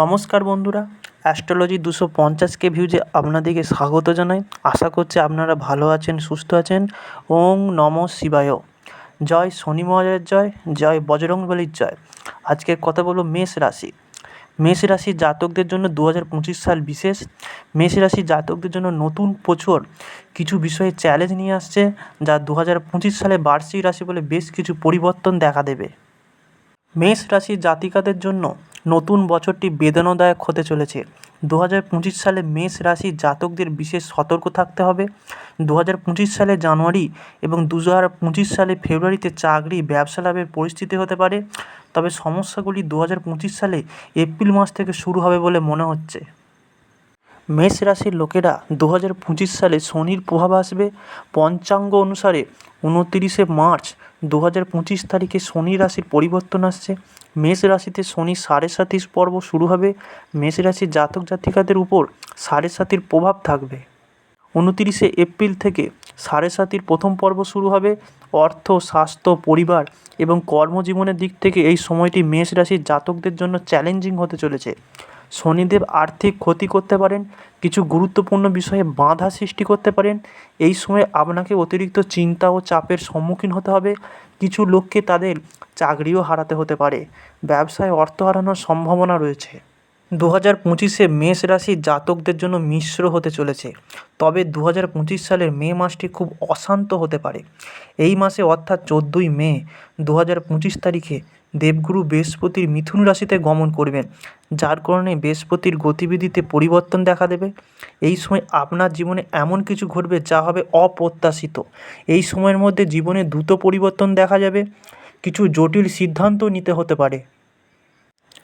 নমস্কার বন্ধুরা, অ্যাস্ট্রোলজি দুশো পঞ্চাশকে ভিউজে আপনাদেরকে স্বাগত জানাই। আশা করছি আপনারা ভালো আছেন, সুস্থ আছেন। ওং নম শিবায়। জয় শনি মহারাজের জয় জয় বজরংবলীর জয়। আজকে কথা বলব মেষ রাশি। মেষ রাশির জাতকদের জন্য দু হাজার পঁচিশ সাল বিশেষ। মেষ রাশির জাতকদের জন্য নতুন প্রচুর কিছু বিষয়ে চ্যালেঞ্জ নিয়ে আসছে, যা দু হাজার পঁচিশ সালে বার্ষিক রাশি বলে বেশ কিছু পরিবর্তন দেখা দেবে। মেষ রাশি জাতিকাদের জন্য নতুন বছরটি বেদনাদায়ক হতে চলেছে। দু হাজার পঁচিশ সালে মেষ রাশির জাতকদের বিশেষ সতর্ক থাকতে হবে। দু হাজার পঁচিশ সালে জানুয়ারি এবং দু হাজার পঁচিশ সালে ফেব্রুয়ারিতে চাকরি, ব্যবসা লাভের পরিস্থিতি হতে পারে। তবে সমস্যাগুলি দু হাজার পঁচিশ সালে এপ্রিল মাস থেকে শুরু হবে বলে মনে হচ্ছে। মেষ রাশির লোকেরা দু হাজার পঁচিশ সালে শনির প্রভাব আসবে। পঞ্চাঙ্গ অনুসারে উনতিরিশে মার্চ দু হাজার পঁচিশ তারিখে শনি রাশির পরিবর্তন আসছে। মেষ রাশিতে শনি সাড়ে সাতিশ পর্ব শুরু হবে। মেষ রাশির জাতক জাতিকাদের উপর সাড়ে সাতির প্রভাব থাকবে। উনতিরিশে এপ্রিল থেকে সাড়ে সাতির প্রথম পর্ব শুরু হবে। অর্থ, স্বাস্থ্য, পরিবার এবং কর্মজীবনের দিক থেকে এই সময়টি মেষ রাশির জাতকদের জন্য চ্যালেঞ্জিং হতে চলেছে। শনিদেব আর্থিক ক্ষতি করতে পারেন, কিছু গুরুত্বপূর্ণ বিষয়ে বাধা সৃষ্টি করতে পারেন, এই সময় আপনাকে অতিরিক্ত চিন্তা ও চাপের সম্মুখীন হতে হবে, কিছু লোককে তাদের চাকরিও হারাতে হতে পারে, ব্যবসায় অর্থ হারানোর সম্ভাবনা রয়েছে। দু হাজার পঁচিশে মেষ রাশির জাতকদের জন্য মিশ্র হতে চলেছে, তবে দু হাজার পঁচিশ সালের মে মাসটি খুব অশান্ত হতে পারে, এই মাসে অর্থাৎ চোদ্দোই মে দু হাজার পঁচিশ তারিখে দেবগুরু বৃহস্পতির মিথুন রাশিতে গমন করবেন, যার কারণে বৃহস্পতির গতিবিধিতে পরিবর্তন দেখা দেবে। এই সময় আপনার জীবনে এমন কিছু ঘটবে যা হবে অপ্রত্যাশিত। এই সময়ের মধ্যে জীবনে দ্রুত পরিবর্তন দেখা যাবে। কিছু জটিল সিদ্ধান্ত নিতে হতে পারে।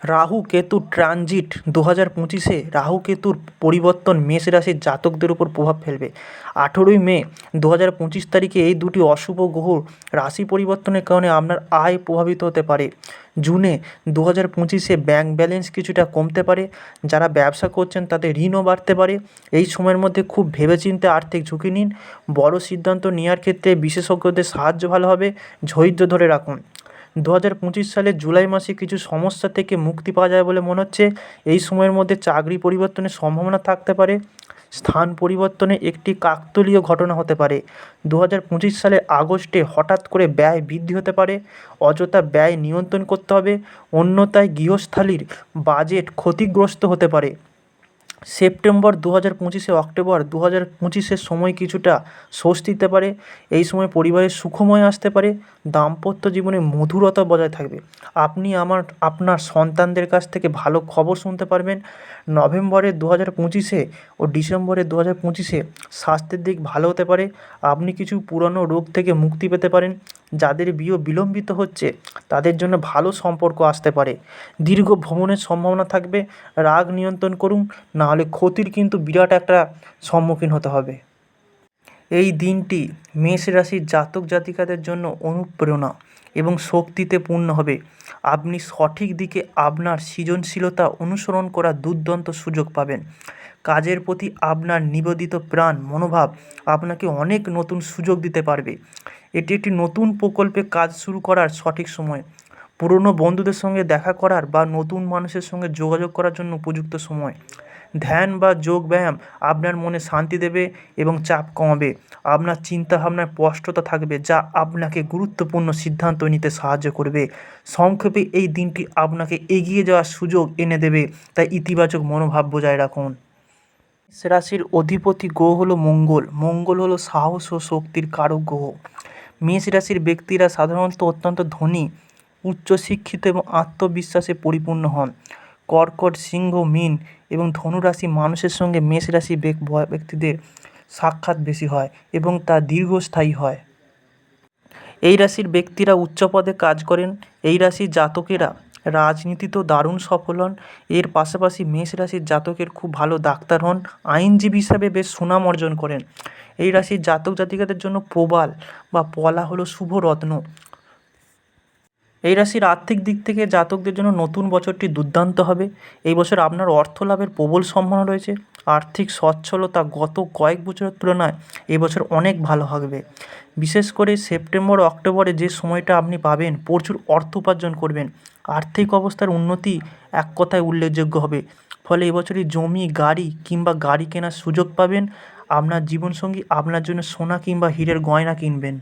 রাহু কেতু ট্রানজিট। দু হাজার পঁচিশে রাহু কেতুর পরিবর্তন মেষ রাশির জাতকদের উপর প্রভাব ফেলবে। আঠেরোই মে দু হাজার পঁচিশ তারিখে এই দুটি অশুভ গ্রহ রাশি পরিবর্তনের কারণে আপনার আয় প্রভাবিত হতে পারে। জুনে দু হাজার পঁচিশে ব্যাঙ্ক ব্যালেন্স কিছুটা কমতে পারে। যারা ব্যবসা করছেন তাদের ঋণও বাড়তে পারে। এই সময়ের মধ্যে খুব ভেবেচিন্তে আর্থিক ঝুঁকি নিন। বড় সিদ্ধান্ত নেওয়ার ক্ষেত্রে বিশেষজ্ঞদের সাহায্য ভালো হবে। ধৈর্য ধরে রাখুন। দু হাজার পঁচিশ সালের জুলাই মাসে কিছু সমস্যা থেকে মুক্তি পাওয়া যায় বলে মনে হচ্ছে। এই সময়ের মধ্যে চাকরি পরিবর্তনের সম্ভাবনা থাকতে পারে। স্থান পরিবর্তনে একটি কাকতলীয় ঘটনা হতে পারে। দু হাজার পঁচিশ সালের আগস্টে হঠাৎ করে ব্যয় বৃদ্ধি হতে পারে। অযথা ব্যয় নিয়ন্ত্রণ করতে হবে। অন্যথায় গৃহস্থালির বাজেট ক্ষতিগ্রস্ত হতে পারে। সেপ্টেম্বর দু হাজার পঁচিশে অক্টোবর দু হাজার পঁচিশের সময় কিছুটা স্বস্তি দিতে পারে। এই সময় পরিবারের সুখময় আসতে পারে। দাম্পত্য জীবনে মধুরতা বজায় থাকবে। আপনি আমার, আপনার সন্তানদের কাছ থেকে ভালো খবর শুনতে পারবেন। নভেম্বরে দু হাজার পঁচিশে ও ডিসেম্বরে দু হাজার পঁচিশে স্বাস্থ্যের দিক ভালো হতে পারে। আপনি কিছু পুরনো রোগ থেকে মুক্তি পেতে পারেন। যাদের বিয়ে বিলম্বিত হচ্ছে, তাদের জন্য ভালো সম্পর্ক আসতে পারে। দীর্ঘ ভ্রমণের সম্ভাবনা থাকবে। রাগ নিয়ন্ত্রণ করুন। নাহলে ক্ষতির কিন্তু বিরাট একটা সম্মুখীন হতে হবে। এই দিনটি মেষ রাশির জাতক জাতিকাদের জন্য অনুপ্রেরণা এবং শক্তিতে পূর্ণ হবে। আপনি সঠিক দিকে আপনার সৃজনশীলতা অনুসরণ করার দুর্দান্ত সুযোগ পাবেন। কাজের প্রতি আপনার নিবেদিত প্রাণ, মনোভাব আপনাকে অনেক নতুন সুযোগ দিতে পারবে। এটি একটি নতুন প্রকল্পে কাজ শুরু করার সঠিক সময়। পুরনো বন্ধুদের সঙ্গে দেখা করার বা নতুন মানুষের সঙ্গে যোগাযোগ করার জন্য উপযুক্ত সময়। ধ্যান বা যোগ ব্যায়াম আপনার মনে শান্তি দেবে এবং চাপ কমাবে। আপনার চিন্তাভাবনায় স্পষ্টতা থাকবে যা আপনাকে গুরুত্বপূর্ণ সিদ্ধান্ত নিতে সাহায্য করবে। সংক্ষেপে এই দিনটি আপনাকে এগিয়ে যাওয়ার সুযোগ এনে দেবে। তাই ইতিবাচক মনোভাব বজায় রাখুন। রাশির অধিপতি গ্রহ হলো মঙ্গল। মঙ্গল হলো সাহস ও শক্তির কারক গ্রহ। মেষ রাশির ব্যক্তিরা সাধারণত অত্যন্ত ধনী, উচ্চশিক্ষিত এবং আত্মবিশ্বাসে পরিপূর্ণ হন। কর্কট, সিংহ, মীন এবং ধনুরাশি মানুষের সঙ্গে মেষ রাশি ব্যক্তিদের সাক্ষাৎ বেশি হয় এবং তা দীর্ঘস্থায়ী হয়। এই রাশির ব্যক্তিরা উচ্চ পদে কাজ করেন। এই রাশির জাতকেরা রাজনীতিতেও দারুণ সফল হন। এর পাশাপাশি মেষ রাশির জাতকের খুব ভালো ডাক্তার হন। আইনজীবী হিসাবে বেশ সুনাম অর্জন করেন। এই রাশির জাতক জাতিকাদের জন্য প্রবাল বা পলা হলো শুভ রত্ন। এই রাশির আর্থিক দিক থেকে জাতকদের জন্য নতুন বছরটি দুর্দান্ত হবে। এই বছর আপনার অর্থ লাভের প্রবল সম্ভাবনা রয়েছে। আর্থিক সচ্ছলতা গত কয়েক বছরের তুলনায় এ বছর অনেক ভালো থাকবে বিশেষ করে সেপ্টেম্বর, অক্টোবরে যে সময়টা আপনি পাবেন, প্রচুর অর্থ উপার্জন করবেন। আর্থিক অবস্থার উন্নতি এক কথায় উল্লেখযোগ্য হবে। ফলে এ বছরই জমি, গাড়ি কিংবা গাড়ি কেনার সুযোগ পাবেন। আপনার জীবনসঙ্গী আপনার জন্য সোনা কিংবা হীরের গয়না কিনবেন।